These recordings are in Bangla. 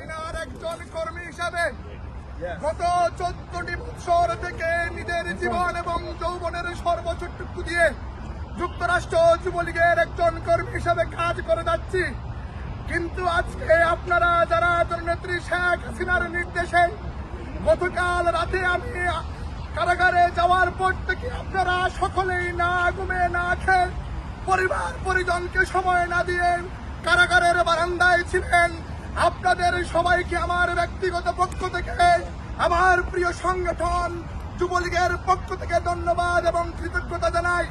হাসিনার একজন কর্মী হিসাবে গত চোদ্দটি বছর থেকে নিজের জীবন এবং যৌবনের সর্বোচ্চটুকু দিয়ে যুক্তরাষ্ট্র যুবলীগের একজন কর্মী হিসাবে কাজ করে যাচ্ছি। কিন্তু আজকে আপনারা যারা জননেত্রী শেখ হাসিনার নির্দেশে গতকাল রাতে আমি কারাগারে যাওয়ার পর থেকে আপনারা সকলেই না ঘুমে না খেয়ে পরিবার পরিজনকে সময় না দিয়ে কারাগারের বারান্দায় ছিলেন। আপনাদের সবাইকে আমার ব্যক্তিগত পক্ষ থেকে, আমার প্রিয় সংগঠন যুবলীগের পক্ষ থেকে ধন্যবাদ এবং কৃতজ্ঞতা জানাই।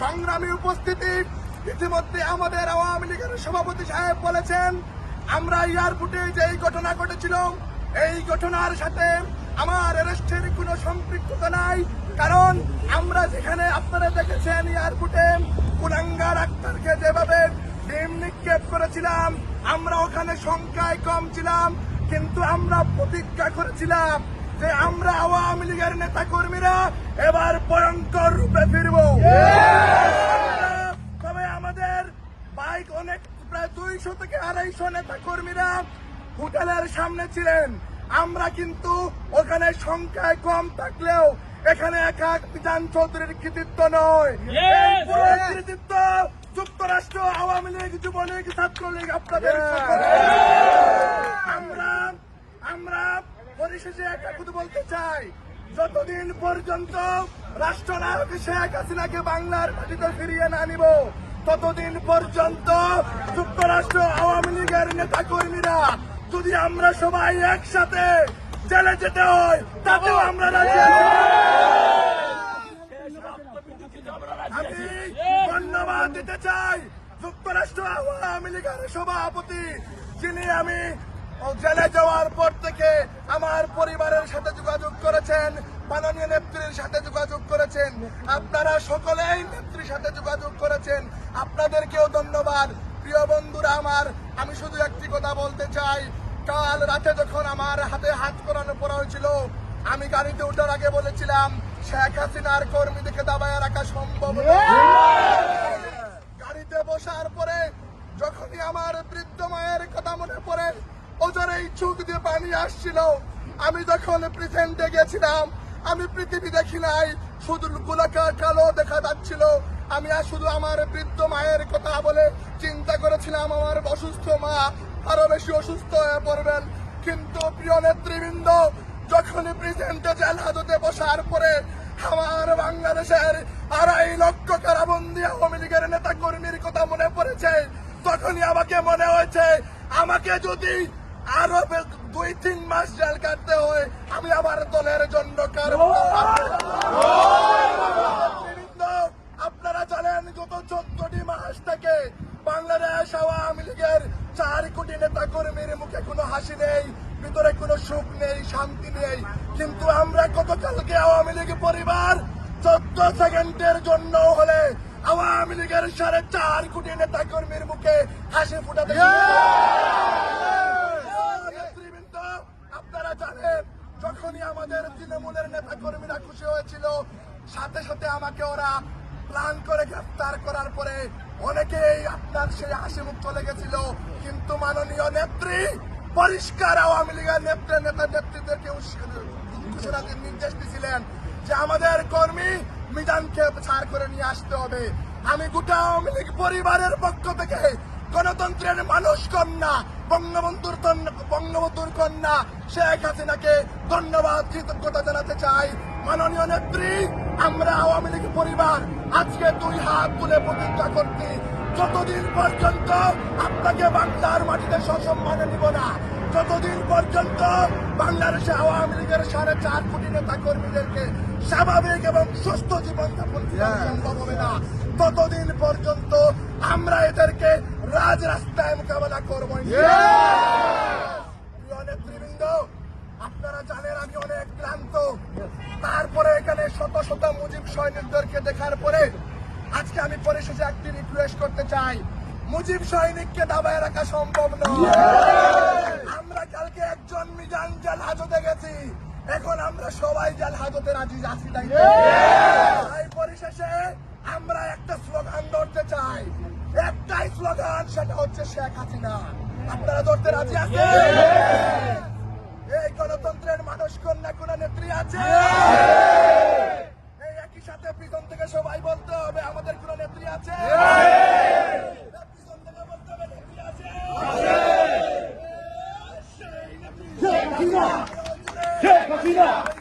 সংগ্রামী উপস্থিতি, ইতিমধ্যে আমাদের আওয়ামী লীগের সভাপতি সাহেব বলেছেন, আমরা এয়ারপোর্টে যেই ঘটনা ঘটেছিল, এই ঘটনার সাথে আমার অ্যারেস্টের কোনো সম্পৃক্ততা নাই। কারণ আমরা যেখানে আপনারা দেখেছেন এয়ারপোর্টে, কুলাঙ্গার আক্তারকে যেভাবে ডিম নিক্ষেপ করেছিলাম আমরা ওখানে সংখ্যায় কম ছিলাম কিন্তু আমরা প্রতিজ্ঞা করেছিলাম যে আমরা আওয়ামী লীগের নেতা কর্মীরা এবার ভয়ঙ্কর রূপে ফিরবো। তবে আমাদের বাইক অনেক প্রায় দুইশো থেকে আড়াইশো নেতা কর্মীরা হোটেলের সামনে ছিলেন। আমরা কিন্তু ওখানে সংখ্যায় কম থাকলেও এখানে একা বিধান চৌধুরীর কৃতিত্ব নয়। কৃতিত্ব যুক্তরাষ্ট্র আওয়ামী লীগ যুবলীগ ছাত্রলীগ আপনাদের আমরা আমরা পরিশেষে একটা কথা বলতে চাই। যতদিন পর্যন্ত রাষ্ট্রনায়ক শেখ হাসিনাকে বাংলার মাটিতে ফিরিয়ে না নিব ততদিন পর্যন্ত যুক্তরাষ্ট্র আওয়ামী লীগের নেতা কর্মীরা যদি আমরা সবাই একসাথে জেলে যেতে হয় তাতেও আমরা রাজি আছি। আমি ধন্যবাদ দিতে চাই। যুক্তরাষ্ট্র আওয়ামী লীগের সভাপতি, যিনি আমি জেলে যাওয়ার পর থেকে আমার পরিবারের সাথে যোগাযোগ করেছেন, মাননীয় নেত্রীর সাথে যোগাযোগ করেছেন, আপনারা সকলেই নেত্রীর সাথে যোগাযোগ করেছেন। আপনাদেরকেও ধন্যবাদ। প্রিয় বন্ধুরা আমার, আমি শুধু একটি কথা বলতে চাই। কাল রাতে যখন আমার হাতে হাত করানো পড়া হয়েছিল, আমি গাড়িতে ওঠার আগে বলেছিলাম, শেখ হাসিনার কর্মীদেরকে দাবায় রাখা সম্ভব। গাড়িতে বসার পরে যখনই আমার বৃদ্ধ মায়ের কথা মনে পড়ে ওজরে চোখ দিয়ে পানি আসছিল। আমি যখন প্রেজেন্টে গেছিলাম, আমি পৃথিবী দেখি নাই, শুধু গোলাকার কালো দেখা যাচ্ছিল। আমি আর শুধু আমার বৃদ্ধ মায়ের কথা বলে চিন্তা করেছিলাম, আমার অসুস্থ মা আরও বেশি অসুস্থ হয়ে পড়বেন। কিন্তু প্রিয় নেতৃবৃন্দ, যখনই প্রেজেন্টে জেল হাজতে বসার পরে, আমার বাংলাদেশের আড়াই লক্ষ কারাবন্দি আওয়ামী লীগের নেতা কর্মীর কথা মনে পড়েছে তখনই আমাকে মনে হয়েছে আমাকে যদি আরও দুই তিন মাস জেল কাটতে হয় আমি আমার দলের জন্য আপনারা জানেন গত চোদ্দটি মাস থেকে বাংলাদেশ আওয়ামী লীগের চার কোটি নেতা কর্মীর মুখে কোনো হাসি নেই ভিতরে কোনো সুখ নেই শান্তি নেই। কিন্তু আমরা গতকালকে আওয়ামী লীগ পরিবার চোদ্দ সেকেন্ডের জন্য হলে আওয়ামী লীগের সাড়ে চার কোটি নেতা কর্মীর মুখে হাসি ফুটাতে নেতৃবৃন্দ, আপনারা জানেন যখনই আমাদের তৃণমূলের নেতা কর্মীরা খুশি হয়েছিল সাথে সাথে আমাকে ওরা প্ল্যান করে গ্রেফতার করার পরে অনেকেই আপনার সেই হাসি মুখ চলে গেছিল। কিন্তু মাননীয় নেত্রী পরিষ্কার আওয়ামী লীগের নেত্রী নেতা নেত্রীদেরকে ঘোষণাতে নির্দেশ দিয়েছিলেন যে আমাদের কর্মী মিজানকে ছাড় করে নিয়ে আসতে হবে। আমি গোটা আওয়ামী লীগ পরিবারের পক্ষ থেকে গণতন্ত্রের মানুষ কন্যা, বঙ্গবন্ধুর বঙ্গবন্ধুর কন্যা শেখ হাসিনাকে ধন্যবাদ, কৃতজ্ঞতা জানাতে চাই। মাননীয় নেত্রী, আমরা আওয়ামী লীগ পরিবার আজকে দুই হাত তুলে প্রতিজ্ঞা করছি। যতদিন পর্যন্ত আপনাকে বাংলার মাটিতে সসম্মানে নিব না যতদিন পর্যন্ত বাংলাদেশে আওয়ামী লীগের সাড়ে চার কোটি নেতা কর্মীদেরকে স্বাভাবিক এবং সুস্থ জীবনযাপন সম্ভব হবে না ততদিন পর্যন্ত আমরা এদেরকে রাজ রাস্তায় মোকাবেলা করব প্রিয় নেতৃবৃন্দ আপনারা জানেন আমি অনেক ক্লান্ত। তারপরে এখানে শত শত মুজিব সৈনিকদেরকে দেখার পরে আজকে আমি পরিশেষে একটি রিকোয়েস্ট করতে চাই। মুজিব সৈনিককে দাবায় রাখা সম্ভব নয়। আমরা কালকে একজন মিজান জাল হাজতে গেছি। এখন আমরা সবাই জাল হাজতে রাজি আছি, তাই তাই পরিশেষে আমরা একটা স্লোগান ধরতে চাই। একটাই স্লোগান, সেটা হচ্ছে শেখ হাসিনা। আপনারা ধরতে রাজি আছেন? 亲一个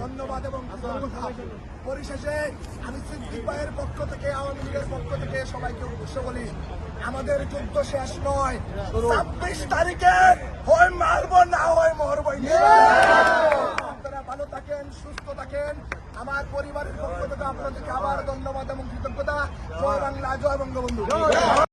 ধন্যবাদ এবং পরিশেষে আমি সিদ্দিক ভাইয়ের পক্ষ থেকে, আওয়ামী লীগের পক্ষ থেকে সবাইকে উদ্দেশ্য বলি, আমাদের যুদ্ধ শেষ নয়, ছাব্বিশ তারিখে হয় মারব না হয় মরব আপনারা ভালো থাকেন, সুস্থ থাকেন। আমার পরিবারের পক্ষ থেকে আপনাদেরকে আবার ধন্যবাদ এবং কৃতজ্ঞতা। জয় বাংলা, জয় বঙ্গবন্ধু।